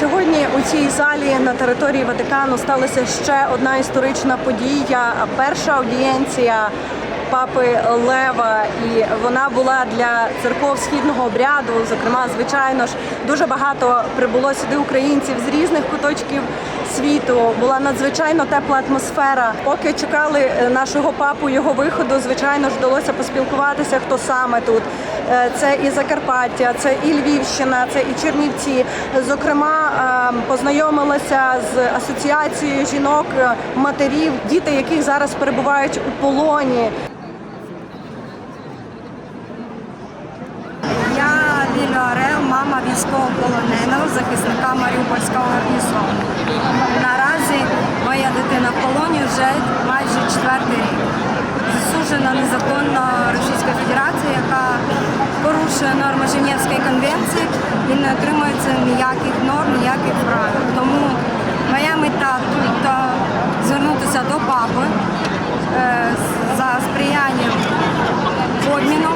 Сьогодні у цій залі на території Ватикану сталася ще одна історична подія. Перша аудієнція папи Лева, і вона була для церков східного обряду. Зокрема, звичайно ж, дуже багато прибуло сюди українців з різних куточків світу. Була надзвичайно тепла атмосфера. Поки чекали е, нашого папу його виходу, звичайно ж вдалося поспілкуватися, хто саме тут. Е, Це і Закарпаття, це і Львівщина, це і Чернівці. Зокрема, е, познайомилася з асоціацією жінок, матерів, діти, яких зараз перебувають у полоні. Військовополоненого, захисника Маріупольського гарнізону. Наразі моя дитина в полоні вже майже четвертий рік. Засуджена незаконно Російська Федерація, яка порушує норми Женевської конвенції і не отримується ніяких норм, ніяких правил. Тому моя мета тут е, звернутися до папи е, за сприянням обміну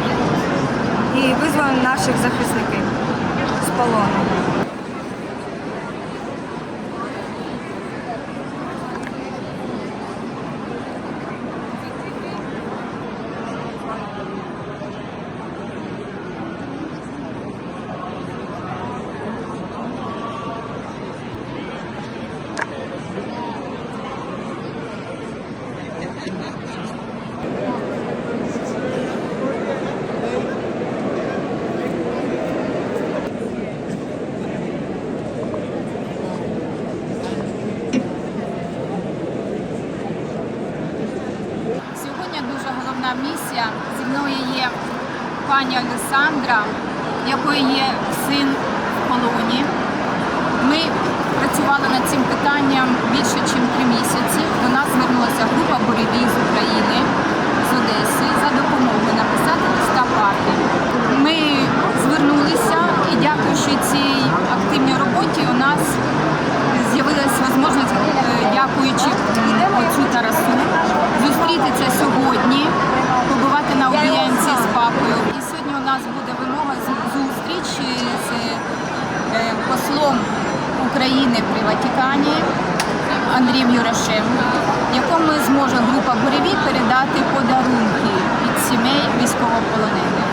і визволимо наших захисників полону. Сьогодні дуже головна місія. Зі мною є пані Олександра, якої є син в полоні. Ми працювали над цим питанням більше, ніж три місяці. До нас звернулася група буревій з України, з Одеси за допомогою написати листа папі. Ми звернулися і дякуючи цій активній роботі у нас з'явилася можливість, е, дякуючи отцю Тарасу, зустрітися сьогодні, побувати на аудієнції з папою. І сьогодні у нас буде вимога з- зустріч з е, послом України при Ватикані Андрієм Юрашем, якому зможе група буревій передати подарунки від сімей військовополонених,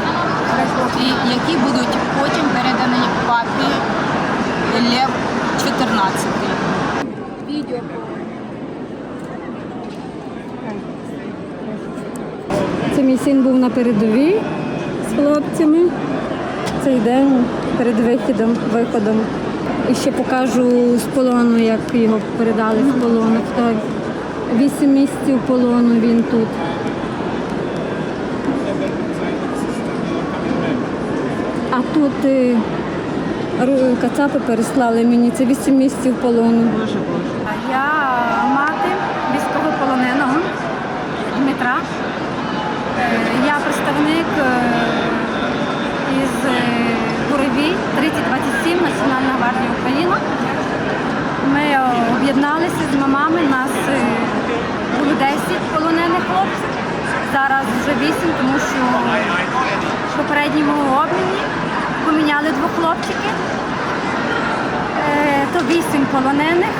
які будуть потім передані папі Лев 14. Відео. Це мій син був на передовій з хлопцями. Цей день перед вихідом, виходом. І ще покажу з полону, як його передали з полону. Вісім місяців полону він тут. А тут е, кацапи переслали мені. Це вісім місяців полону. Я мати військовополоненого Дмитра. Е, Я представник е, із е, Буревій 3027 Національна гвардія України. Ми е, об'єдналися з мамами. Нас е, було 10 полонених хлопців. Зараз вже 8, тому що в попередньому обміні поміняли двох хлопчиків. Е, То 8 полонених.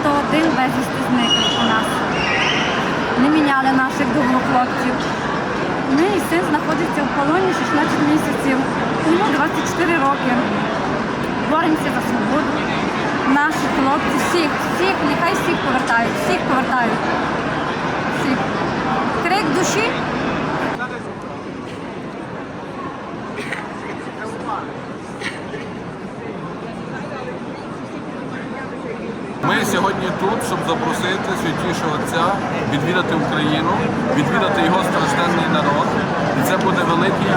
101 безвісти зниклих у нас. Не міняли наших хлопців. Мій син знаходиться в полоні 16 місяців. Йому 24 роки. Боремося за свободу. Наші хлопці, всіх, всіх, нехай всіх повертають, всіх повертають. Всіх. Крик душі. Ми сьогодні тут, щоб запросити святішого Отця відвідати Україну, відвідати його стражденний народ. І це буде великий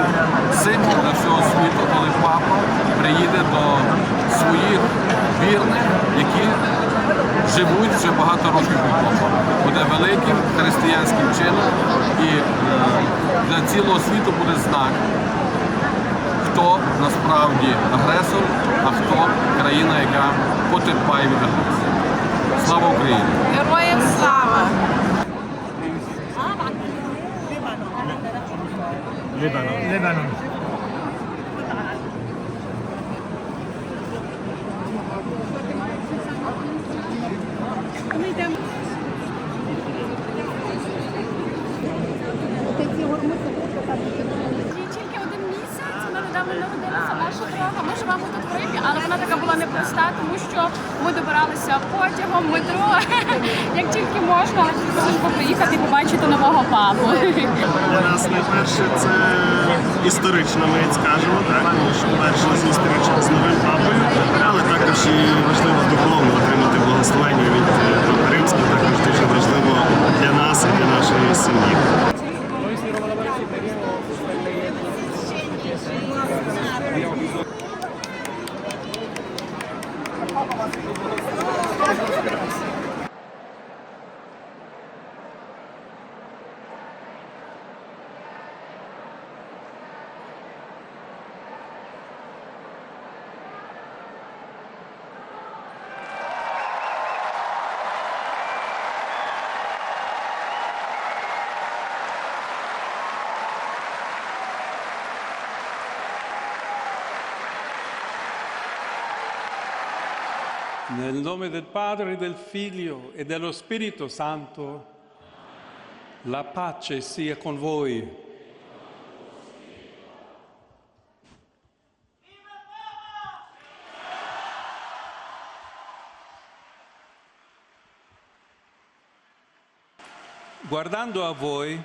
символ для всього світу, коли папа приїде до своїх вірних, які живуть вже багато років у Бога. Буде великим християнським чином і е, для цілого світу буде знак, хто насправді агресор, а хто країна, яка потерпає від агресії. Слава Україні! Героям слава! Lebanon. Тільки можна, поїхати і побачити нового папу. Для нас найперше це історично, ми скажемо, так, що перше зустріч з новим папою, але також і важливо духовно отримати благословення від е, Римського, також дуже важливо для нас і для нашої сім'ї. Nel nome del Padre, del Figlio e dello Spirito Santo, la pace sia con voi. Guardando a voi,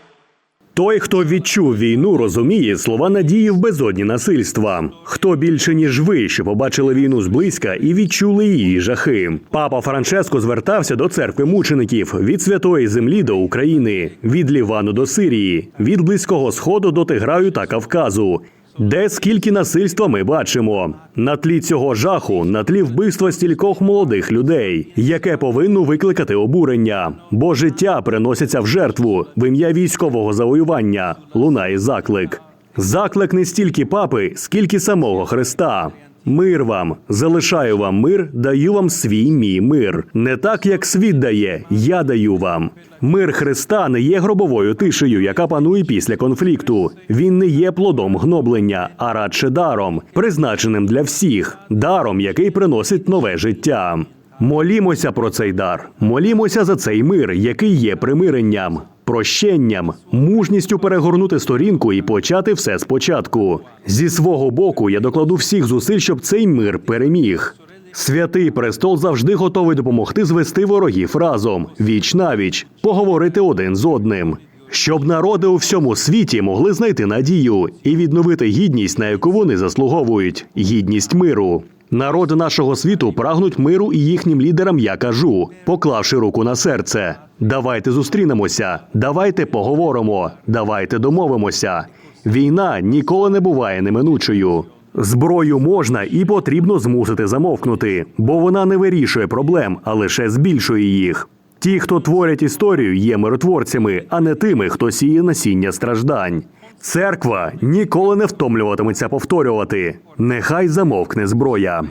Той, хто відчув війну, розуміє слова надії в безодні насильства. Хто більше ніж ви, що побачили війну зблизька і відчули її жахи. Папа Франческо звертався до церкви мучеників від святої землі до України, від Лівану до Сирії, від близького сходу до Тиграю та Кавказу. Де скільки насильства ми бачимо на тлі цього жаху, на тлі вбивства стількох молодих людей, яке повинно викликати обурення, бо життя приносяться в жертву в ім'я військового завоювання. Лунає заклик. Заклик не стільки папи, скільки самого Христа. Мир вам, залишаю вам мир, даю вам свій мій мир. Не так, як світ дає, я даю вам. Мир Христа не є гробовою тишею, яка панує після конфлікту. Він не є плодом гноблення, а радше даром, призначеним для всіх, даром, який приносить нове життя. Молімося про цей дар, молімося за цей мир, який є примиренням, прощенням, мужністю перегорнути сторінку і почати все спочатку. Зі свого боку я докладу всіх зусиль, щоб цей мир переміг. Святий престол завжди готовий допомогти звести ворогів разом, віч навіч, поговорити один з одним. Щоб народи у всьому світі могли знайти надію і відновити гідність, на яку вони заслуговують гідність миру. Народи нашого світу прагнуть миру і їхнім лідерам я кажу, поклавши руку на серце. Давайте зустрінемося, давайте поговоримо, давайте домовимося. Війна ніколи не буває неминучою. Зброю можна і потрібно змусити замовкнути, бо вона не вирішує проблем, а лише збільшує їх. Ті, хто творять історію, є миротворцями, а не тими, хто сіє насіння страждань. Церква ніколи не втомлюватиметься повторювати. Нехай замовкне зброя.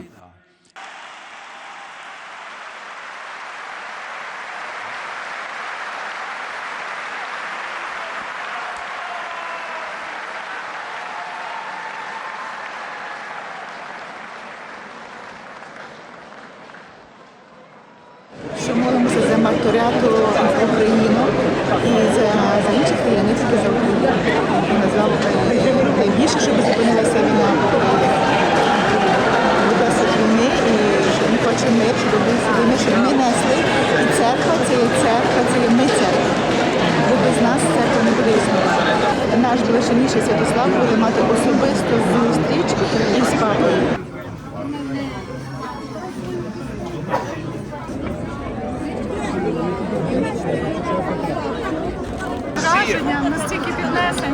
що молимося за марторяту за Україну і за, за інших тільки за Україну. Назвав найбільше, щоб зупинилася війна. Війни і що він хоче мир, щоб був війни, щоб ми несли. І церква це є церква, це є ми церква. Бо без нас церква не буде існувати. Наш блаженніший Святослав буде мати особисту зустріч із папою.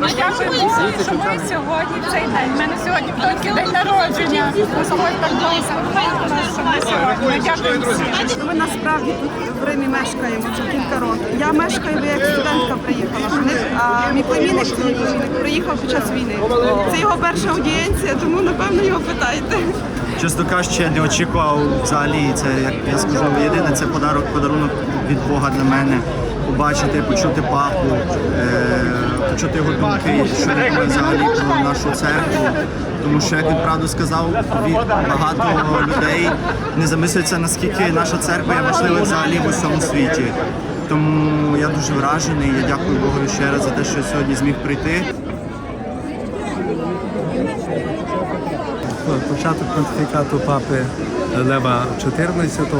Настільки піднесені. Дякую Богу, що ми сьогодні цей день. У мене сьогодні тільки день народження. Господь так благословив що ми сьогодні. Дякуємо всім. Ми насправді тут в Римі мешкаємо вже кілька років. Я мешкаю, бо як студентка приїхала. А мій племінник приїхав під час війни. Це його перша аудієнція, тому напевно його питайте. Чесно кажучи, я не очікував взагалі. Це як я скажу, єдине це подарок, подарунок від Бога для мене. Побачити, почути папу, е, почути його думки, що взагалі про нашу церкву. Тому що, як він правду сказав, від багато людей не замислюється, наскільки наша церква є важлива взагалі в усьому світі. Тому я дуже вражений. Я дякую Богу ще раз за те, що я сьогодні зміг прийти. початок понтифікату папи Лева XIV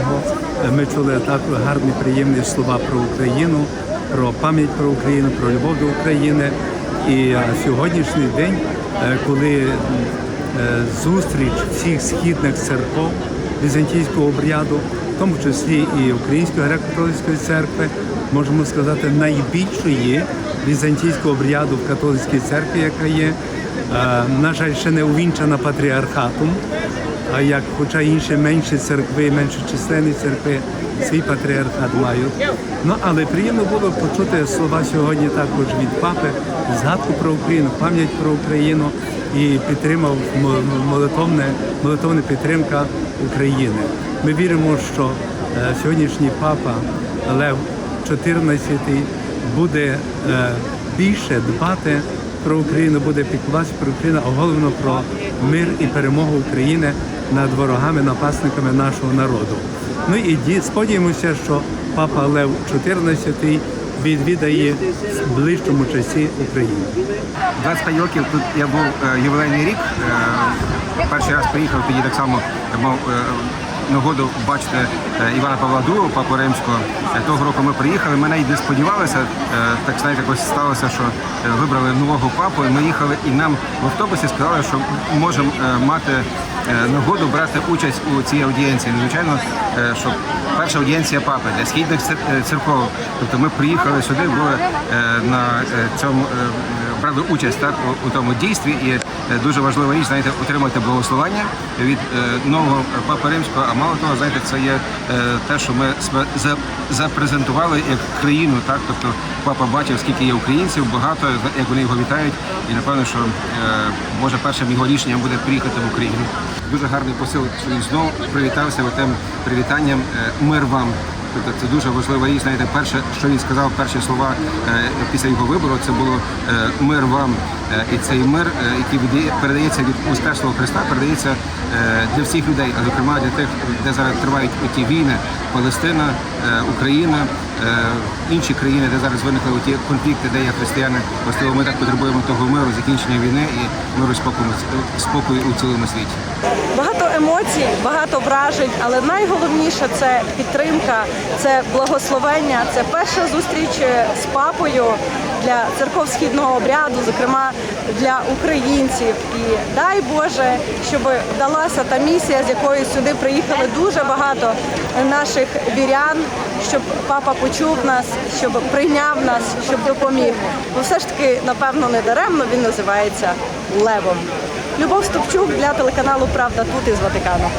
ми чули так гарні приємні слова про Україну, про пам'ять про Україну, про любов до України. І е, сьогоднішній день, е, коли е, зустріч всіх східних церков візантійського обряду, в тому числі і Української греко-католицької церкви, можемо сказати, найбільшої візантійського обряду в католицькій церкві, яка є, на жаль, ще не увінчана патріархатом. А як, хоча інші менші церкви, менші численні церкви свій патріархат мають. Ну але приємно було почути слова сьогодні також від папи, згадку про Україну, пам'ять про Україну і підтримав молитовне, молитовна підтримка України. Ми віримо, що е, сьогоднішній папа Лев XIV буде е, більше дбати про Україну, буде піклуватися про Україну, а головно про мир і перемогу України над ворогами, напасниками нашого народу. Ну і ді- сподіваємося, що папа Лев XIV відвідає в ближчому часі Україну. 25 років тут я був е, ювілейний рік. Е, перший раз приїхав, тоді так само мав е, нагоду бачити е, Івана Павла II, папу римського. Е, Того року ми приїхали. Ми навіть не сподівалися. е, Так знаєте, якось сталося, що вибрали нового папу. і Ми їхали і нам в автобусі сказали, що можемо мати нагоду брати участь у цій аудієнції. Звичайно, е, що перша аудієнція папи для східних церков. Тобто ми приїхали сюди, були на цьому брали участь так у, тому дійстві, і е, дуже важлива річ, знаєте, отримати благословення від е, нового папи римського. А мало того, знаєте, це є е, те, що ми себе запрезентували як країну. Так, тобто папа бачив, скільки є українців, багато як вони його вітають, і напевно, що може першим його рішенням буде приїхати в Україну. Дуже гарний посил, що він знову привітався тим привітанням мир вам. Тобто це дуже важлива річ. Знаєте, перше, що він сказав, перші слова е, після його вибору, це було е, мир вам. Е, і цей мир, який передається від уст першого Христа, передається для всіх людей, а зокрема для тих, де зараз тривають ті війни, Палестина, Україна, інші країни, де зараз виникли ті конфлікти, де є християни. Властиво ми так потребуємо того миру, закінчення війни і миру спокою, спокою у цілому світі. Емоцій, багато вражень, але найголовніше це підтримка, це благословення, це перша зустріч е, з папою для церков східного обряду, зокрема для українців. І дай Боже, щоб вдалася та місія, з якою сюди приїхали дуже багато наших вірян, щоб папа почув нас, щоб прийняв нас, щоб допоміг. Бо все ж таки, напевно, не даремно він називається Левом. Любов Стопчук для телеканалу Правда тут із Ватикану.